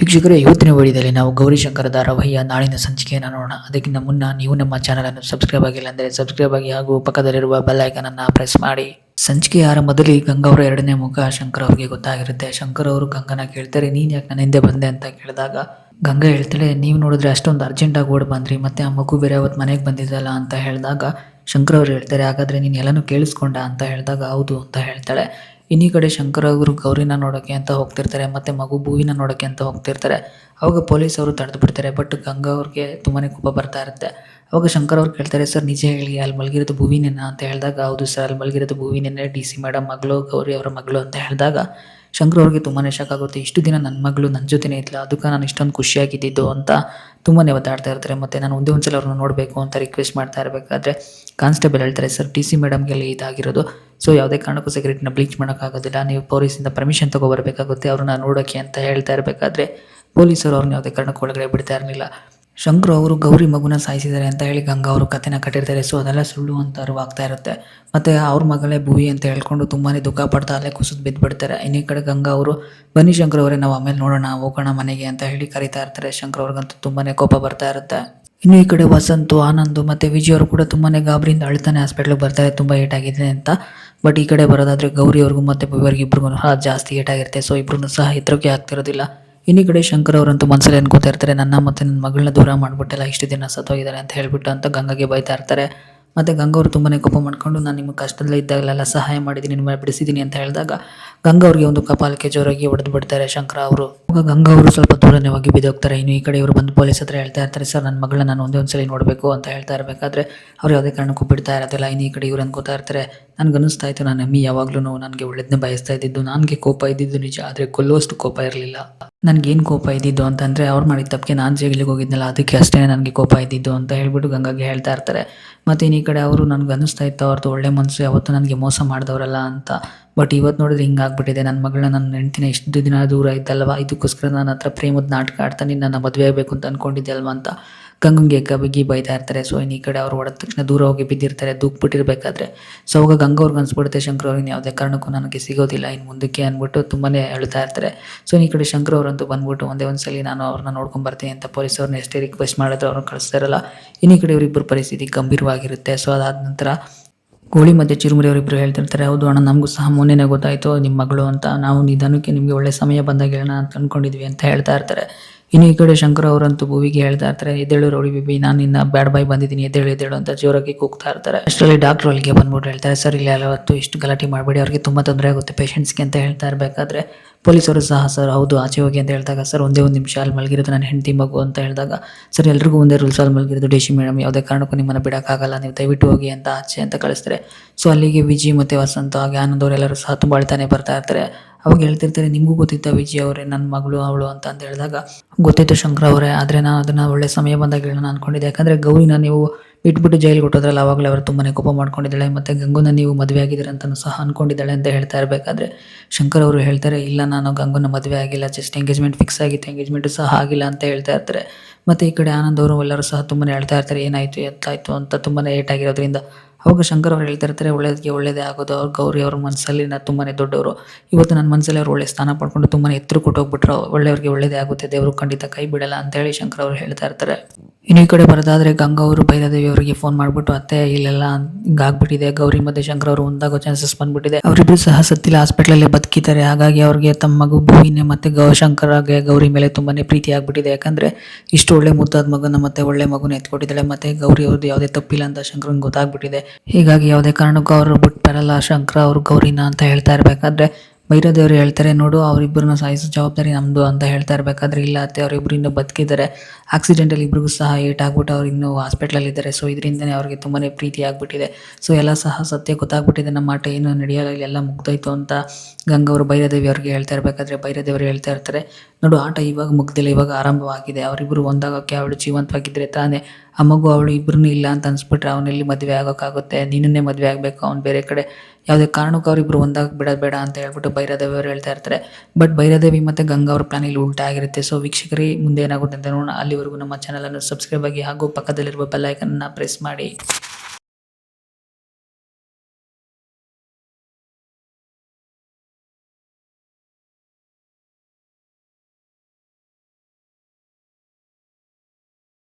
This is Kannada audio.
ವೀಕ್ಷಕರೇ, ಇವತ್ತಿನ ವಿಡಿಯೋದಲ್ಲಿ ನಾವು ಗೌರಿಶಂಕರ ಧಾರಾವಾಹಿಯ ನಾಳಿನ ಸಂಚಿಕೆಯನ್ನು ನೋಡೋಣ. ಅದಕ್ಕಿಂತ ಮುನ್ನ ನೀವು ನಮ್ಮ ಚಾನಲ್ ಅನ್ನು ಸಬ್ಸ್ಕ್ರೈಬ್ ಆಗಿಲ್ಲ ಅಂದರೆ ಸಬ್ಸ್ಕ್ರೈಬ್ ಆಗಿ ಹಾಗೂ ಪಕ್ಕದಲ್ಲಿರುವ ಬೆಲ್ ಐಕನ್ ಅನ್ನ ಪ್ರೆಸ್ ಮಾಡಿ. ಸಂಚಿಕೆಯ ಆರಂಭದಲ್ಲಿ ಗಂಗಾ ಅವರ ಎರಡನೇ ಮುಖ ಶಂಕರ್ ಅವರಿಗೆ ಗೊತ್ತಾಗಿರುತ್ತೆ. ಶಂಕರ್ ಅವರು ಗಂಗನ ಕೇಳ್ತಾರೆ, ನೀನು ಯಾಕೆ ನನ್ನ ಹಿಂದೆ ಬಂದೆ? ಅಂತ ಕೇಳಿದಾಗ, ಗಂಗಾ ಹೇಳ್ತಾಳೆ, ನೀವು ನೋಡಿದ್ರೆ ಅಷ್ಟೊಂದು ಅರ್ಜೆಂಟಾಗಿ ಓಡ್ ಬಂದ್ರಿ, ಮತ್ತೆ ಆ ಮಗು ಬೇರೆ ಅವತ್ತು ಮನೆಗೆ ಬಂದಿದ್ದಲ್ಲ? ಅಂತ ಹೇಳಿದಾಗ, ಶಂಕರ್ ಅವರು ಹೇಳ್ತಾರೆ, ಹಾಗಾದ್ರೆ ನೀನು ಎಲ್ಲನೂ ಕೇಳಿಸ್ಕೊಂಡ? ಅಂತ ಹೇಳಿದಾಗ, ಹೌದು, ಅಂತ ಹೇಳ್ತಾಳೆ. ಇನ್ನೀ ಕಡೆ ಶಂಕರ ಅವರು ಗೌರಿನ ನೋಡೋಕ್ಕೆ ಅಂತ ಹೋಗ್ತಿರ್ತಾರೆ, ಮತ್ತು ಮಗು ಭೂವಿನ ನೋಡೋಕ್ಕೆ ಅಂತ ಹೋಗ್ತಿರ್ತಾರೆ. ಅವಾಗ ಪೊಲೀಸ್ ಅವರು ತಡೆದು ಬಿಡ್ತಾರೆ ಬಟ್ ಗಂಗಾ ಅವ್ರಿಗೆ ತುಂಬಾ ಕೋಪ ಬರ್ತಾ ಇರುತ್ತೆ. ಅವಾಗ ಶಂಕರ್ ಅವ್ರು ಕೇಳ್ತಾರೆ, ಸರ್, ನಿಜ ಹೇಳಿ, ಅಲ್ಲಿ ಮಲಗಿರೋದು ಭೂವಿನೇನ? ಅಂತ ಹೇಳಿದಾಗ, ಹೌದು ಸರ್, ಅಲ್ಲಿ ಮಲಗಿರೋದು ಭೂವಿನೇನೆ, ಡಿ ಸಿ ಮೇಡಮ್ ಮಗಳು, ಗೌರಿ ಅವರ ಮಗಳು, ಅಂತ ಹೇಳಿದಾಗ ಶಂಕರ್ ಅವ್ರಿಗೆ ತುಂಬಾನೇ ಶಾಕ್ ಆಗುತ್ತೆ. ಇಷ್ಟು ದಿನ ನನ್ನ ಮಗಳು ನನ್ನ ಜೊತೆನೇ ಇದ್ಲ. ಅದಕ್ಕೆ ನಾನು ಇಷ್ಟೊಂದು ಖುಷಿಯಾಗಿದ್ದಿದ್ದು ಅಂತ ತುಂಬಾನೇ ಒತ್ತಾಡ್ತಾ ಇರ್ತಾರೆ. ಮತ್ತೆ ನಾನು ಒಂದೇ ಒಂದ್ಸಲ ಅವ್ರನ್ನ ನೋಡಬೇಕು ಅಂತ ರಿಕ್ವೆಸ್ಟ್ ಮಾಡ್ತಾ ಇರಬೇಕಾದ್ರೆ ಕಾನ್ಸ್ಟೇಬಲ್ ಹೇಳ್ತಾರೆ, ಸರ್ ಟಿ ಸಿ ಮೇಡಮ್ಗೆ ಇದಾಗಿರೋದು. ಸೊ ಯಾವುದೇ ಕಾರಣಕ್ಕೂ ಸಿಗರೇಟ್ನ ಬ್ಲೀಚ್ ಮಾಡೋಕ್ಕಾಗೋದಿಲ್ಲ. ನೀವು ಪೊಲೀಸಿಂದ ಪರ್ಮಿಷನ್ ತಗೋಬರ್ಬೇಕಾಗುತ್ತೆ. ಅವ್ರನ್ನ ನೋಡೋಕ್ಕೆ ಅಂತ ಹೇಳ್ತಾ ಇರಬೇಕಾದ್ರೆ, ಪೊಲೀಸರು ಅವ್ರನ್ನ ಯಾವುದೇ ಕಾರಣಕ್ಕೂ ಒಳಗಡೆ ಬಿಡ್ತಾ ಇರಲಿಲ್ಲ. ಶಂಕರು ಅವರು ಗೌರಿ ಮಗುನ ಸಾಯಿಸಿದ್ದಾರೆ ಅಂತ ಹೇಳಿ ಗಂಗಾ ಅವರು ಕತೆನ ಕಟ್ಟಿರ್ತಾರೆ. ಸೊ ಅದೆಲ್ಲ ಸುಳ್ಳು ಅಂತ ಅರಿವಾಗ್ತಾ ಇರುತ್ತೆ. ಮತ್ತು ಅವ್ರ ಮಗಳೇ ಭೂವಿ ಅಂತ ಹೇಳ್ಕೊಂಡು ತುಂಬಾ ದುಃಖ ಪಡ್ತಾ ಅಲ್ಲೇ ಕುಸಿದು ಬಿದ್ದುಬಿಡ್ತಾರೆ ಇನ್ನೇ ಕಡೆ ಗಂಗಾ ಅವರು, ಬನ್ನಿ ಶಂಕರ್ ಅವರೇ, ನಾವು ಆಮೇಲೆ ನೋಡೋಣ, ಹೋಗೋಣ ಮನೆಗೆ ಅಂತ ಹೇಳಿ ಕರಿತಾ ಇರ್ತಾರೆ. ಶಂಕರ್ ಅವ್ರಿಗಂತೂ ತುಂಬಾ ಕೋಪ ಬರ್ತಾ ಇರುತ್ತೆ. ಇನ್ನು ಈ ಕಡೆ ವಸಂತು, ಆನಂದ್ ಮತ್ತೆ ವಿಜಯ್ ಅವರು ಕೂಡ ತುಂಬಾ ಗಾಬರಿಯಿಂದ ಅಳ್ತಾನೆ ಹಾಸ್ಪಿಟ್ಲಿಗೆ ಬರ್ತಾರೆ. ತುಂಬ ಏಟ್ ಆಗಿದೆ ಅಂತ. ಬಟ್ ಈ ಕಡೆ ಬರೋದಾದ್ರೆ ಗೌರಿ ಅವ್ರಿಗೂ ಮತ್ತೆ ಅವ್ರಿಗಿಬ್ರಿಗೂ ಸಹ ಜಾಸ್ತಿ ಏಟ್ ಆಗಿರುತ್ತೆ ಸೊ ಇಬ್ರು ಸಹ ಹೆದರಿಕೆ ಆಗ್ತಿರೋದಿಲ್ಲ. ಇನ್ನೀ ಕಡೆ ಶಂಕರ್ ಅವರಂತೂ ಮನಸ್ಸಲ್ಲಿ ಅನ್ಕೋತಾ ಇರ್ತಾರೆ, ನನ್ನ ಮತ್ತೆ ನನ್ನ ಮಗಳನ್ನ ದೂರ ಮಾಡಿಬಿಟ್ಟೆಲ್ಲ ಇಷ್ಟು ದಿನ ಸತ್ತೋಗಿದ್ದಾರೆ ಅಂತ ಹೇಳ್ಬಿಟ್ಟು ಅಂತ ಗಂಗಾಗೆ ಬೈತಾ ಇರ್ತಾರೆ. ಮತ್ತು ಗಂಗಾ ಅವರು ತುಂಬಾ ಕೋಪ ಮಾಡ್ಕೊಂಡು, ನಾನು ನಿಮ್ಮ ಕಷ್ಟದಲ್ಲೇ ಇದ್ದಾಗಲೆಲ್ಲ ಸಹಾಯ ಮಾಡಿದ್ದೀನಿ ನಿಮ್ಮ ಬಿಡಿಸಿದ್ದೀನಿ ಅಂತ ಹೇಳಿದಾಗ ಗಂಗ ಅವ್ರಿಗೆ ಒಂದು ಕಪಾಲಕ್ಕೆ ಜೋರಾಗಿ ಹೊಡೆದು ಬಿಡ್ತಾರೆ ಶಂಕರ ಅವರು. ಆವಾಗ ಗಂಗಾ ಅವರು ಸ್ವಲ್ಪ ದೂರನೇ ಹೋಗಿ ಬಿದ್ದೋಗ್ತಾರೆ. ಇನ್ನು ಈ ಕಡೆ ಇವರು ಬಂದು ಪೊಲೀಸ್ ಹತ್ರ ಹೇಳ್ತಾ ಇರ್ತಾರೆ, ಸರ್ ನನ್ನ ಮಗಳನ್ನ ನಾನು ಒಂದೇ ಒಂದ್ಸಲಿ ನೋಡಬೇಕು ಅಂತ ಹೇಳ್ತಾ ಇರಬೇಕಾದ್ರೆ ಅವ್ರು ಯಾವುದೇ ಕಾರಣಕ್ಕೂ ಬಿಡ್ತಾ ಇರೋದಿಲ್ಲ. ಇನ್ನು ಈ ಕಡೆ ಇವ್ರು ಅನ್ಕೋತಾ ಇರ್ತಾರೆ, ನನಗೆ ಅನಿಸ್ತಾ ಇತ್ತು ನನ್ನ ಅಮ್ಮಿ ಯಾವಾಗಲೂ ನನಗೆ ಒಳ್ಳೆದನ್ನ ಬಯಸ್ತಾ ಇದ್ದಿದ್ದು. ನನಗೆ ಕೋಪ ಇದ್ದಿದ್ದು ನಿಜ, ಆದರೆ ಕೊಲ್ಲುವಷ್ಟು ಕೋಪ ಇರಲಿಲ್ಲ. ನನಗೇನು ಕೋಪ ಇದ್ದಿದ್ದು ಅಂತಂದರೆ ಅವ್ರು ಮಾಡಿದ ತಪ್ಪಿಗೆ ನಾನು ಜೈಲಿಗೆ ಹೋಗಿದ್ನಲ್ಲ, ಅದಕ್ಕೆ ಅಷ್ಟೇ ನನಗೆ ಕೋಪ ಇದ್ದಿದ್ದು ಅಂತ ಹೇಳ್ಬಿಟ್ಟು ಗಂಗಾಗೆ ಹೇಳ್ತಾ ಇರ್ತಾರೆ. ಮತ್ತು ಇನ್ನು ಈ ಕಡೆ ಅವರು ನನಗೆ ಅನ್ನಿಸ್ತಾ ಇತ್ತು ಅವ್ರದ್ದು ಒಳ್ಳೆ ಮನಸ್ಸು ಯಾವತ್ತೂ ನನಗೆ ಮೋಸ ಮಾಡಿದವರಲ್ಲ ಅಂತ. ಬಟ್ ಇವತ್ತು ನೋಡಿದ್ರೆ ಹಿಂಗಾಗ್ಬಿಟ್ಟಿದೆ ನನ್ನ ಮಗಳನ್ನ ನನ್ನ ಹೆಂಡ್ತಿನ ಇಷ್ಟು ದಿನ ದೂರ ಇದ್ದಲ್ವ? ಇದಕ್ಕೋಸ್ಕರ ನನ್ನ ಹತ್ರ ಪ್ರೇಮದ ನಾಟಕ ಆಡ್ತಾನೆ ನನ್ನ ಮದುವೆ ಆಗಬೇಕು ಅಂತ ಅಂದ್ಕೊಂಡಿದ್ದೆ ಅಲ್ವಾ ಅಂತ. ಗಂಗಂಗೆ ಕಬಿಗಿ ಬೈತಾ ಇರ್ತಾರೆ. ಸೊ ಇನ್ನು ಈ ಕಡೆ ಅವ್ರು ಹೊಡೆದ ತಕ್ಷಣ ದೂರ ಹೋಗಿ ಬಿದ್ದಿರ್ತಾರೆ. ಬಿಟ್ಟಿರ್ಬೇಕಾದ್ರೆ ಸೊ ಅವಾಗ ಗಂಗ ಅವ್ರಿಗೆ ಅನ್ಸ್ಬಿಡುತ್ತೆ, ಶಂಕರ್ ಅವ್ರಿಗೆ ಯಾವುದೇ ಕಾರಣಕ್ಕೂ ನನಗೆ ಸಿಗೋದಿಲ್ಲ ಇನ್ನು ಮುಂದಕ್ಕೆ ಅಂದ್ಬಿಟ್ಟು ತುಂಬಾ ಅಳ್ತಾ ಇರ್ತಾರೆ. ಸೊ ಈ ಕಡೆ ಶಂಕರ್ ಅವರಂತೂ ಬಂದ್ಬಿಟ್ಟು ಒಂದೇ ಒಂದ್ಸಲಿ ನಾನು ಅವ್ರನ್ನ ನೋಡ್ಕೊಂಬರ್ತೀನಿ ಅಂತ ಪೊಲೀಸವ್ರನ್ನ ಎಷ್ಟೇ ರಿಕ್ವೆಸ್ಟ್ ಮಾಡಿದ್ರು ಅವ್ರನ್ನ ಕಳಿಸ್ತಾರಲ್ಲ ಇನ್ನು ಈ ಕಡೆ ಇವರಿಬ್ಬರು ಪರಿಸ್ಥಿತಿ ಗಂಭೀರವಾಗಿರುತ್ತೆ. ಸೊ ಅದಾದ ನಂತರ ಗೋಳಿ ಮತ್ತು ಚಿರುಮುರಿ ಅವರಿಬ್ಬರು ಹೇಳ್ತಿರ್ತಾರೆ, ಹೌದು ಅಣ್ಣ, ನಮಗೂ ಸಹ ಮೊನ್ನೆನೇ ಗೊತ್ತಾಯಿತು ನಿಮ್ಮ ಮಗಳು ಅಂತ. ನಾವು ನಿಧಾನಕ್ಕೆ ನಿಮಗೆ ಒಳ್ಳೆ ಸಮಯ ಬಂದಾಗ ಹೇಳೋಣ ಅಂತ ಅಂದ್ಕೊಂಡಿದ್ವಿ ಅಂತ ಹೇಳ್ತಾ ಇರ್ತಾರೆ. ಇನ್ನು ಈ ಕಡೆ ಶಂಕರ್ ಅವರಂತೂ ಭೂವಿಗೆ ಹೇಳ್ತಾ ಇರ್ತಾರೆ ಎದ್ದೇಳು ರೌಡಿ ಬಿಬಿ, ನಾನು ನಿನ್ನ ಬ್ಯಾಡ್ ಬಾಯ್ ಬಂದಿದ್ದೀನಿ, ಎದ್ದೇಳು ಎದ್ದೇಳು ಅಂತ ಜೋರಾಗಿ ಕೂಗ್ತಾ ಇರ್ತಾರೆ. ಅಷ್ಟರಲ್ಲಿ ಡಾಕ್ಟರ್ ಅಲ್ಲಿಗೆ ಬಂದ್ಬಿಟ್ಟು ಹೇಳ್ತಾರೆ, ಸರ್, ಇಲ್ಲ ಯಾವತ್ತು ಇಷ್ಟು ಗಲಾಟೆ ಮಾಡಬೇಡಿ, ಅವ್ರಿಗೆ ತುಂಬ ತೊಂದರೆ ಆಗುತ್ತೆ ಪೇಷಂಟ್ಸ್ಗೆ ಅಂತ ಹೇಳ್ತಾ ಇರಬೇಕಾದ್ರೆ ಪೊಲೀಸರು ಸಹ, ಸರ್, ಹೌದು, ಆಚೆ ಹೋಗಿ ಅಂತ ಹೇಳಿದಾಗ, ಸರ್, ಒಂದೇ ಒಂದು ನಿಮಿಷ ಅಲ್ಲಿ ಮಲಗಿರೋದು ನನ್ನ ಹೆಂಡತಿ ಮಗು ಅಂತ ಹೇಳಿದಾಗ, ಸರ್, ಎಲ್ರಿಗೂ ಒಂದೇ ರೂಲ್ಸ್ ಅಲ್ಲಿ ಮಲಗಿರೋದು, ಡಿ ಮೇಡಮ್ ಯಾವುದೇ ಕಾರಣಕ್ಕೂ ನಿಮ್ಮನ್ನು ಬಿಡೋಕ್ಕಾಗಲ್ಲ, ನೀವು ದಯವಿಟ್ಟು ಹೋಗಿ ಅಂತ ಆಚೆ ಅಂತ ಕಳಿಸ್ತಾರೆ. ಸೊ ಅಲ್ಲಿಗೆ ವಿಜಿ ಮತ್ತು ವಸಂತ ಹಾಗೆ ಆನಂದ್ ಅವರೆಲ್ಲರೂ ಸಹ ತುಂಬ ಅಳ್ತಾನೆ ಬರ್ತಾ ಇರ್ತಾರೆ. ಅವಾಗ ಹೇಳ್ತಿರ್ತಾರೆ, ನಿಮಗೂ ಗೊತ್ತಿತ್ತ ವಿಜಯ್ ಅವರೇ ನನ್ನ ಮಗಳು, ಅವಳು ಅಂತ ಅಂತ ಹೇಳಿದಾಗ ಗೊತ್ತಿತ್ತು ಶಂಕರ ಅವರೇ, ಆದರೆ ನಾನು ಅದನ್ನು ಒಳ್ಳೆ ಸಮಯ ಬಂದಾಗ ಹೇಳೋಣ ಅಂದ್ಕೊಂಡಿದ್ದೆ ಯಾಕಂದರೆ ಗೌರಿನ ನೀವು ಬಿಟ್ಬಿಟ್ಟು ಜೈಲಿಗೆ ಕೊಟ್ಟೋದ್ರಲ್ಲ, ಅವಾಗಲೇ ಅವರು ತುಂಬಾ ಕೋಪ ಮಾಡ್ಕೊಂಡಿದ್ದಾಳೆ ಮತ್ತು ಗಂಗುನ ನೀವು ಮದುವೆ ಆಗಿದ್ದೀರ ಅಂತಲೂ ಸಹ ಅಂದ್ಕೊಂಡಿದ್ದಾಳೆ ಅಂತ ಹೇಳ್ತಾ ಇರಬೇಕಾದ್ರೆ ಶಂಕರ್ ಅವರು ಹೇಳ್ತಾರೆ, ಇಲ್ಲ, ನಾನು ಗಂಗುನ ಮದುವೆ ಆಗಿಲ್ಲ ಜಸ್ಟ್ ಎಂಗೇಜ್ಮೆಂಟ್ ಫಿಕ್ಸ್ ಆಗಿತ್ತು ಎಂಗೇಜ್ಮೆಂಟ್ ಸಹ ಆಗಿಲ್ಲ ಅಂತ ಹೇಳ್ತಾ ಇರ್ತಾರೆ. ಮತ್ತು ಈ ಕಡೆ ಆನಂದ್ ಅವರು ಎಲ್ಲರೂ ಸಹ ತುಂಬಾ ಹೇಳ್ತಾ ಇರ್ತಾರೆ, ಏನಾಯಿತು, ಎತ್ತಾಯಿತು ಅಂತ ತುಂಬಾ ಏಟಾಗಿರೋದ್ರಿಂದ ಅವಾಗ ಶಂಕರ್ ಅವ್ರು ಹೇಳ್ತಾ ಇರ್ತಾರೆ ಒಳ್ಳೇದಕ್ಕೆ ಒಳ್ಳೇದೇ ಆಗೋದು. ಅವ್ರು ಗೌರಿ ಅವ್ರ ಮನಸ್ಸಲ್ಲಿ ನಾನು ತುಂಬಾ ದೊಡ್ಡವರು. ಇವತ್ತು ನನ್ನ ಮನಸ್ಸಲ್ಲಿ ಅವ್ರು ಒಳ್ಳೆ ಸ್ಥಾನ ಪಡ್ಕೊಂಡು ತುಂಬಾ ಎತ್ತರ ಕೊಟ್ಟೋಗ್ಬಿಟ್ರು ಒಳ್ಳೆಯವ್ರಿಗೆ ಒಳ್ಳೇದೇ ಆಗುತ್ತೆ. ದೇವರು ಖಂಡಿತ ಕೈ ಬಿಡಲ್ಲ ಅಂತ ಹೇಳಿ ಶಂಕರ್ ಅವ್ರು ಹೇಳ್ತಾ ಇರ್ತಾರೆ. ಇನ್ನು ಈ ಕಡೆ ಬರೋದಾದರೆ ಗಂಗಾ ಅವರು ಅವರಿಗೆ ಫೋನ್ ಮಾಡಿಬಿಟ್ಟು, ಅತ್ತೆ, ಇಲ್ಲೆಲ್ಲ ಹಿಂಗಾಗ್ಬಿಟ್ಟಿದೆ. ಗೌರಿ ಮತ್ತೆ ಶಂಕರ್ ಅವರು ಒಂದಾಗೋ ಚಾನ್ಸಸ್ ಬಂದ್ಬಿಟ್ಟಿದೆ. ಅವರಿಬ್ಬರು ಸಹ ಸತ್ತಿಲ್ಲ ಹಾಸ್ಪಿಟ್ಲಲ್ಲಿ ಬದುಕಿದ್ದಾರೆ. ಹಾಗಾಗಿ ಅವ್ರಿಗೆ ತಮ್ಮ ಮಗು ಭೂವಿನೇ ಮತ್ತು ಗೌ, ಶಂಕರಾಗೆ ಗೌರಿ ಮೇಲೆ ತುಂಬಾನೇ ಪ್ರೀತಿ ಆಗ್ಬಿಟ್ಟಿದೆ. ಯಾಕಂದರೆ ಇಷ್ಟು ಒಳ್ಳೆ ಮುದ್ದಾದ ಮಗನ ಮತ್ತೆ ಒಳ್ಳೆ ಮಗುನ ಎತ್ಕೊಟ್ಟಿದ್ದಾಳೆ. ಮತ್ತೆ ಗೌರಿ ಅವ್ರದ್ದು ಯಾವುದೇ ತಪ್ಪಿಲ್ಲ ಅಂತ ಶಂಕರನ್ ಗೊತ್ತಾಗ್ಬಿಟ್ಟಿದೆ. ಹೀಗಾಗಿ ಯಾವುದೇ ಕಾರಣಕ್ಕೂ ಅವರು ಬಿಟ್ಟು ಬರಲ್ಲ. ಶಂಕರ ಅವರು ಗೌರಿನ ಅಂತ ಹೇಳ್ತಾ ಇರಬೇಕಾದ್ರೆ ಭೈರದೇವರು ಹೇಳ್ತಾರೆ, ನೋಡು ಅವರಿಬ್ಬರನ್ನ ಸಾಯಿಸೋ ಜವಾಬ್ದಾರಿ ನಮ್ಮದು ಅಂತ ಹೇಳ್ತಾ ಇರಬೇಕಾದ್ರೆ ಇಲ್ಲ ಅತ್ತೆ ಅವರಿಬ್ಬರು ಇನ್ನೂ ಬದುಕಿದ್ದಾರೆ. ಆಕ್ಸಿಡೆಂಟಲ್ಲಿ ಇಬ್ಬರಿಗೂ ಸಹ ಏಟ್ ಆಗ್ಬಿಟ್ಟು ಅವ್ರು ಇನ್ನೂ ಹಾಸ್ಪಿಟ್ಲಲ್ಲಿ ಇದ್ದಾರೆ ಸೊ ಇದರಿಂದನೇ ಅವ್ರಿಗೆ ತುಂಬಾ ಪ್ರೀತಿ ಆಗಿಬಿಟ್ಟಿದೆ. ಸೊ ಎಲ್ಲ ಸಹ ಸತ್ಯ ಗೊತ್ತಾಗ್ಬಿಟ್ಟಿದೆ. ನಮ್ಮ ಆಟ ಏನು ನಡೆಯಲ್ಲ ಎಲ್ಲ ಮುಗ್ದೋಯ್ತು ಅಂತ ಗಂಗವರು ಭೈರದೇವಿ ಅವ್ರಿಗೆ ಹೇಳ್ತಾ ಇರಬೇಕಾದ್ರೆ ಭೈರದೇವರು ಹೇಳ್ತಾ ಇರ್ತಾರೆ. ನೋಡು, ಆಟ ಇವಾಗ ಮುಗ್ದಿಲ್ಲ, ಇವಾಗ ಆರಂಭವಾಗಿದೆ. ಅವರಿಬ್ಬರು ಒಂದಾಗೋಕ್ಕೆ ಅವಳು ಜೀವಂತವಾಗಿದ್ದರೆ ತಾನೇ. ಆ ಮಗು ಅವಳು ಇಬ್ಬರನ್ನೂ ಇಲ್ಲ ಅಂತ ಅನ್ಸ್ಬಿಟ್ರೆ ಅವನಲ್ಲಿ ಮದುವೆ ಆಗೋಕ್ಕಾಗುತ್ತೆ. ನೀನನ್ನೇ ಮದುವೆ ಆಗಬೇಕು, ಅವ್ನು ಬೇರೆ ಕಡೆ. ಯಾವುದೇ ಕಾರಣಕ್ಕೂ ಅವರಿಬ್ಬರು ಒಂದಾಗ ಬಿಡೋದು ಬೇಡ ಅಂತ ಹೇಳ್ಬಿಟ್ಟು ಭೈರದೇವಿ ಅವರು ಹೇಳ್ತಾ ಇರ್ತಾರೆ. ಬಟ್ ಭೈರದೇವಿ ಮತ್ತು ಗಂಗಾ ಅವ್ರ ಪ್ಲಾನ್ ಇಲ್ಲಿ ಉಲ್ಟಾ ಆಗಿರುತ್ತೆ. ಸೊ ವೀಕ್ಷಕರೇ, ಮುಂದೆ ಏನಾಗುತ್ತೆ ಅಂತ ನೋಡೋಣ. ಅಲ್ಲಿವರೆಗೂ ನಮ್ಮ ಚಾನಲನ್ನು ಸಬ್ಸ್ಕ್ರೈಬ್ ಆಗಿ ಹಾಗೂ ಪಕ್ಕದಲ್ಲಿರುವ ಬೆಲ್ ಐಕನ್ನ ಪ್ರೆಸ್ ಮಾಡಿ.